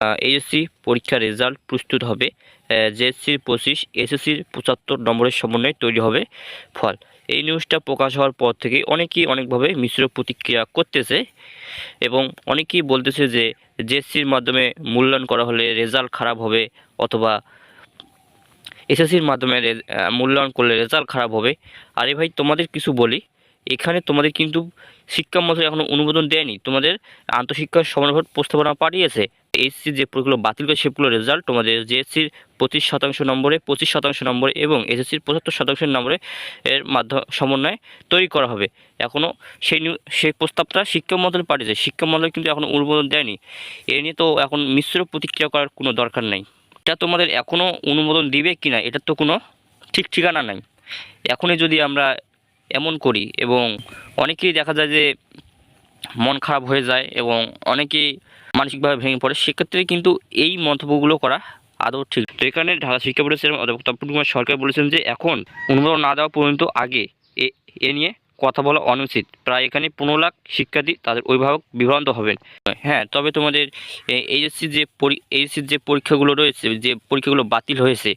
HSC পরীক্ষার result প্রস্তুত হবে। জেএসসির পঁচিশ এসএসসির পঁচাত্তর নম্বরের সমন্বয়ে তৈরি হবে ফল। এই নিউজটা প্রকাশ হওয়ার পর থেকে অনেকেই অনেকভাবে মিশ্র প্রতিক্রিয়া করতেছে এবং অনেকেই বলতেছে যে জেএসসির মাধ্যমে মূল্যায়ন করা হলে রেজাল্ট খারাপ হবে অথবা এসএসসির মাধ্যমে মূল্যায়ন করলে রেজাল্ট খারাপ হবে। আরে ভাই, তোমাদের কিছু বলি। এখানে তোমাদের কিন্তু শিক্ষা মন্ত্রী এখনও অনুমোদন দেয়নি। তোমাদের আন্তঃশিক্ষা সমন্বয় প্রস্তাবনা পাঠিয়েছে। এইচসি যে পরীক্ষাগুলো বাতিল করে সেগুলো রেজাল্ট তোমাদের জেএসসির পঁচিশ শতাংশ নম্বরে, পঁচিশ শতাংশ নম্বরে এবং এসএসসির পঁচাত্তর শতাংশ নম্বরে এর মাধ্যম সমন্বয়ে তৈরি করা হবে। এখনও সেই সেই প্রস্তাবটা শিক্ষা মন্ত্রী পাঠিয়েছে। শিক্ষা মন্ত্রী কিন্তু এখনও অনুমোদন দেয়নি। এ নিয়ে তো এখন মিশ্র প্রতিক্রিয়া করার কোনো দরকার নেই। এটা তোমাদের এখনও অনুমোদন দিবে কি না এটার তো কোনো ঠিক ঠিকানা নাই। এখনই যদি আমরা এমন করি এবং অনেকেই দেখা যায় যে মন খারাপ হয়ে যায় এবং অনেকেই মানসিকভাবে ভেঙে পড়ে, সেক্ষেত্রে কিন্তু এই মন্তব্যগুলো করা আদৌ ঠিক তো এখানে ঢাকা শিক্ষা বোর্ডের অধ্যাপক তপন কুমার সরকার বলেছেন যে, এখন অনুমোদন না দেওয়া পর্যন্ত আগে এ এ নিয়ে কথা বলা অনুচিত। প্রায় এখানে পনেরো লাখ শিক্ষার্থী তাদের অভিভাবক বিভ্রান্ত হবেন। হ্যাঁ তবে তোমাদের এইচএসসি যে এইচএসসির যে পরীক্ষাগুলো রয়েছে, যে পরীক্ষাগুলো বাতিল হয়েছে,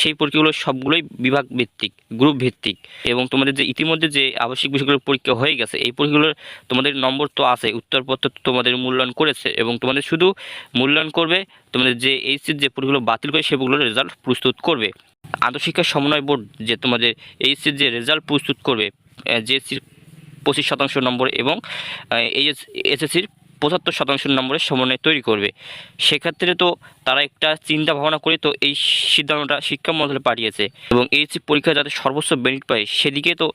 সেই পরীক্ষাগুলো সবগুলোই বিভাগ ভিত্তিক গ্রুপ ভিত্তিক এবং তোমাদের যে ইতিমধ্যে যে আবশ্যিক বিষয়গুলোর পরীক্ষা হয়ে গেছে, এই পরীক্ষাগুলোর তোমাদের নম্বর তো আছে, উত্তরপত্র তো তোমাদের মূল্যায়ন করেছে এবং তোমাদের শুধু মূল্যায়ন করবে, তোমাদের যে এইচসির যে পরীক্ষাগুলো বাতিল করে সেগুলোর রেজাল্ট প্রস্তুত করবে। আন্তঃশিক্ষা সমন্বয় বোর্ড যে তোমাদের এইচসির যে রেজাল্ট প্রস্তুত করবে জেএসসির পঁচিশ শতাংশ নম্বর এবং এইচ এসএসসির পঁচাত্তর শতাংশ নম্বরের সমন্বয় তৈরি করবে। সেক্ষেত্রে তো তারা একটা চিন্তা ভাবনা করে তো এই সিদ্ধান্তটা শিক্ষা মন্ত্রণালয় পাঠিয়েছে এবং এইচসি পরীক্ষা যাতে সর্বোচ্চ বেনিট পায়, সেদিকে তো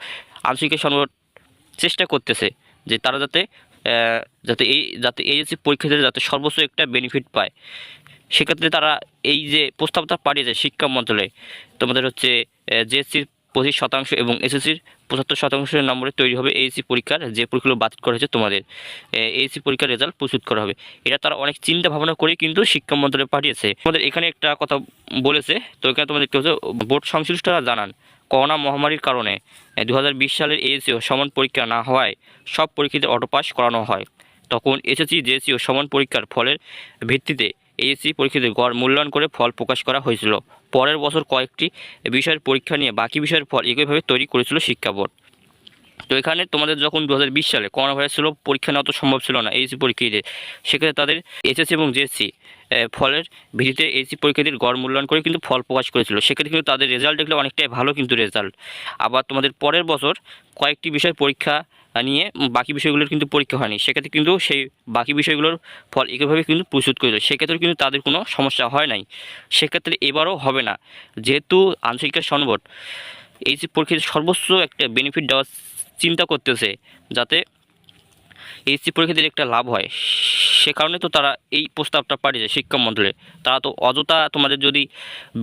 আন্তর্জাতিক সংগঠন চেষ্টা করতেছে যে তারা যাতে যাতে এই, যাতে এইচএসসি পরীক্ষাতে যাতে সর্বোচ্চ একটা বেনিফিট পায়। সেক্ষেত্রে তারা এই যে প্রস্তাবটা পাঠিয়েছে শিক্ষা মন্ত্রণালয়, তোমাদের হচ্ছে জেএসসির পঁচিশ শতাংশ এবং এসএসসির পঁচাত্তর শতাংশের নম্বরে তৈরি হবে এইচসি পরীক্ষার যে পরীক্ষাগুলো বাতিল করা হয়েছে তোমাদের। এইচসি পরীক্ষার রেজাল্ট প্রস্তুত করা হবে। এটা তারা অনেক চিন্তা ভাবনা করে কিন্তু শিক্ষা মন্ত্রণালয় পাঠিয়েছে। আমাদের এখানে একটা কথা বলেছে, তো এখানে তোমাদের দেখতে হচ্ছে বোর্ড সংশ্লিষ্টরা জানান, করোনা মহামারীর কারণে দু হাজার বিশ সালের এইচসি ও সমান পরীক্ষা না হওয়ায় সব পরীক্ষিত অটো পাস করানো হয়। তখন এসএসসি জেএসসি ও সমান পরীক্ষার ফলের ভিত্তিতে এইচসি পরীক্ষিতের গড় মূল্যায়ন করে ফল প্রকাশ করা হয়েছিল। পরের বছর কয়েকটি বিষয়ের পরীক্ষা নিয়ে বাকি বিষয়ের ফল একইভাবে তৈরি করেছিল শিক্ষা বোর্ড। তো এখানে তোমাদের যখন দু হাজার বিশ সালে করোনা ভাইরাস ছিল, পরীক্ষা নেওয়া তো সম্ভব ছিল না এইচসি পরীক্ষার্থীদের। সেক্ষেত্রে তাদের এসএসসি এবং জেএসসি ফলের ভিত্তিতে এইচসি পরীক্ষার্থীর গড় মূল্যায়ন করে কিন্তু ফল প্রকাশ করেছিল। সেক্ষেত্রে কিন্তু তাদের রেজাল্ট দেখলে অনেকটাই ভালো কিন্তু রেজাল্ট আবার তোমাদের পরের বছর কয়েকটি বিষয় পরীক্ষা নিয়ে বাকি বিষয়গুলোর কিন্তু পরীক্ষা হয়নি। সেক্ষেত্রে কিন্তু সেই বাকি বিষয়গুলোর ফল একইভাবে কিন্তু প্রস্তুত করেছিল সেক্ষেত্রে কিন্তু তাদের কোনো সমস্যা হয় নাই। সেক্ষেত্রে এবারও হবে না। যেহেতু আন্তর্জাতিক সংগঠন এই যে পরীক্ষার সর্বোচ্চ একটা বেনিফিট দেওয়ার চিন্তা করতেছে, যাতে এইচসি পরীক্ষাদের একটা লাভ হয়, সে কারণে তো তারা এই প্রস্তাবটা পাঠিয়েছে শিক্ষা মন্ত্রণালয়ে। তারা তো অযথা তোমাদের যদি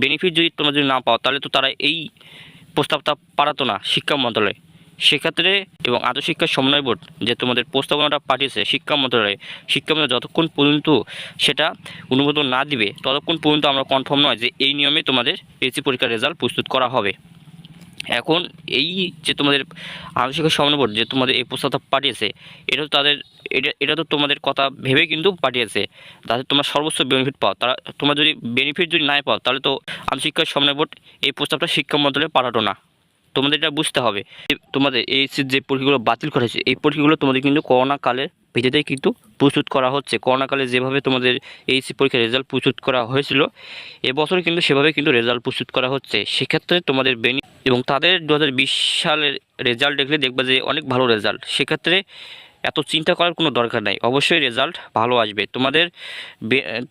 বেনিফিট যদি তোমরা যদি না পাও, তাহলে তো তারা এই প্রস্তাবটা পাঠাতো না শিক্ষা মন্ত্রণালয়ে। সেক্ষেত্রে এবং আন্তঃশিক্ষা সমন্বয় বোর্ড যে তোমাদের প্রস্তাবনাটা পাঠিয়েছে শিক্ষা মন্ত্রণালয়ে, শিক্ষা মন্ত্রণালয় যতক্ষণ পর্যন্ত সেটা অনুমোদন না দিবে, ততক্ষণ পর্যন্ত আমরা কনফার্ম নয় যে এই নিয়মে তোমাদের এইচসি পরীক্ষার রেজাল্ট প্রস্তুত করা হবে। এখন এই যে তোমাদের আন্তঃশিক্ষা সমন্বয় বোর্ড যে তোমাদের এই প্রস্তাবটা পাঠিয়েছে, এটা তো তাদের, এটা এটা তো তোমাদের কথা ভেবে কিন্তু পাঠিয়েছে। যাতে তোমরা সর্বোচ্চ বেনিফিট পাও। তারা, তোমরা যদি বেনিফিট যদি নাই পাও, তাহলে তো আন্তঃশিক্ষা সমন্বয় বোর্ড এই প্রস্তাবটা শিক্ষা মন্ত্রণালয়ে পাঠাতো না। তোমাদের এটা বুঝতে হবে তোমাদের এই যে পরীক্ষাগুলো বাতিল করা হয়েছে, এই পরীক্ষাগুলো তোমাদের কিন্তু করোনা কালের ভিত্তিতেই কিন্তু প্রস্তুত করা হচ্ছে। করোনাকালে যেভাবে তোমাদের এইচসি পরীক্ষার রেজাল্ট প্রস্তুত করা হয়েছিল এবছর কিন্তু সেভাবে কিন্তু রেজাল্ট প্রস্তুত করা হচ্ছে। সেক্ষেত্রে তোমাদের বেনি এবং তাদের দু হাজার বিশ সালের রেজাল্ট দেখলে দেখবে যে অনেক ভালো রেজাল্ট সেক্ষেত্রে এত চিন্তা করার কোনো দরকার নাই। অবশ্যই রেজাল্ট ভালো আসবে। তোমাদের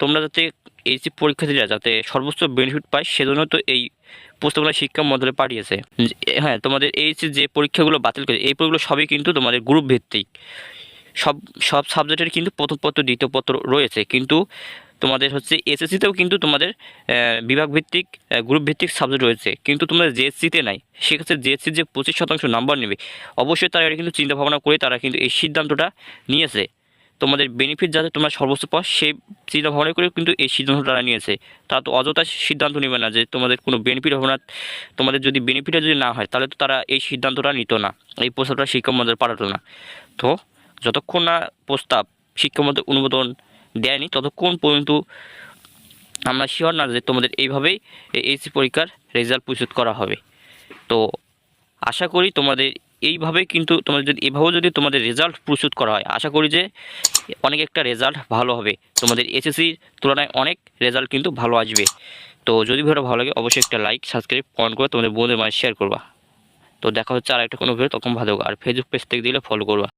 তোমরা যাতে এইচসি পরীক্ষার্থীরা যাতে সর্বোচ্চ বেনিফিট পায়, সেজন্য তো এই প্রস্তাবনা শিক্ষা মন্ত্রণালয় পাঠিয়েছে। হ্যাঁ তোমাদের এইচসি যে পরীক্ষাগুলো বাতিল করে এই পরীক্ষাগুলো সবই কিন্তু তোমাদের গ্রুপ ভিত্তিক। সব সব সাবজেক্টের কিন্তু প্রথম পত্র দ্বিতীয় পত্র রয়েছে। কিন্তু তোমাদের হচ্ছে এসএসসিতেও কিন্তু তোমাদের বিভাগ ভিত্তিক গ্রুপ ভিত্তিক সাবজেক্ট রয়েছে। কিন্তু তোমাদের জেএসসিতে নাই। সেক্ষেত্রে জেএসসির যে পঁচিশ শতাংশ নাম্বার নেবে, অবশ্যই তারা এটা কিন্তু চিন্তা ভাবনা করে তারা কিন্তু এই সিদ্ধান্তটা নিয়েছে। তোমাদের বেনিফিট যাতে তোমরা সর্বোচ্চ পাও, সেই চিন্তা ভাবনা করে কিন্তু এই সিদ্ধান্ত তারা নিয়েছে। তারা তো অযথা সিদ্ধান্ত নেবে না যে তোমাদের কোনো বেনিফিট হবে না। তোমাদের যদি বেনিফিটে যদি না হয়, তাহলে তো তারা এই সিদ্ধান্তটা নিত না। এই প্রস্তাবটা শিক্ষা মন্ত্রী পাঠাতো না। তো যতক্ষণ না প্রস্তাব শিক্ষামন্ত্রী অনুমোদন দেয়নি, ততক্ষণ পর্যন্ত আমরা শিওর না যে তোমাদের এইভাবেই এইচএসসি পরীক্ষার রেজাল্ট প্রস্তুত করা হবে। তো আশা করি তোমাদের এইভাবে কিন্তু তোমাদের যদি, এভাবেও যদি তোমাদের রেজাল্ট প্রস্তুত করা হয়, আশা করি যে অনেক একটা রেজাল্ট ভালো হবে। তোমাদের এসএসসির তুলনায় অনেক রেজাল্ট কিন্তু ভালো আসবে। তো যদি ভিডিও ভালো লাগে, অবশ্যই একটা লাইক সাবস্ক্রাইব কমেন্ট করে তোমাদের বন্ধুদের মাঝে শেয়ার করবা। তো দেখা হচ্ছে আর একটা কোনো ভিডিও তখন ভালো আর ফেসবুক পেজ থেকে দিলে ফলো করবা।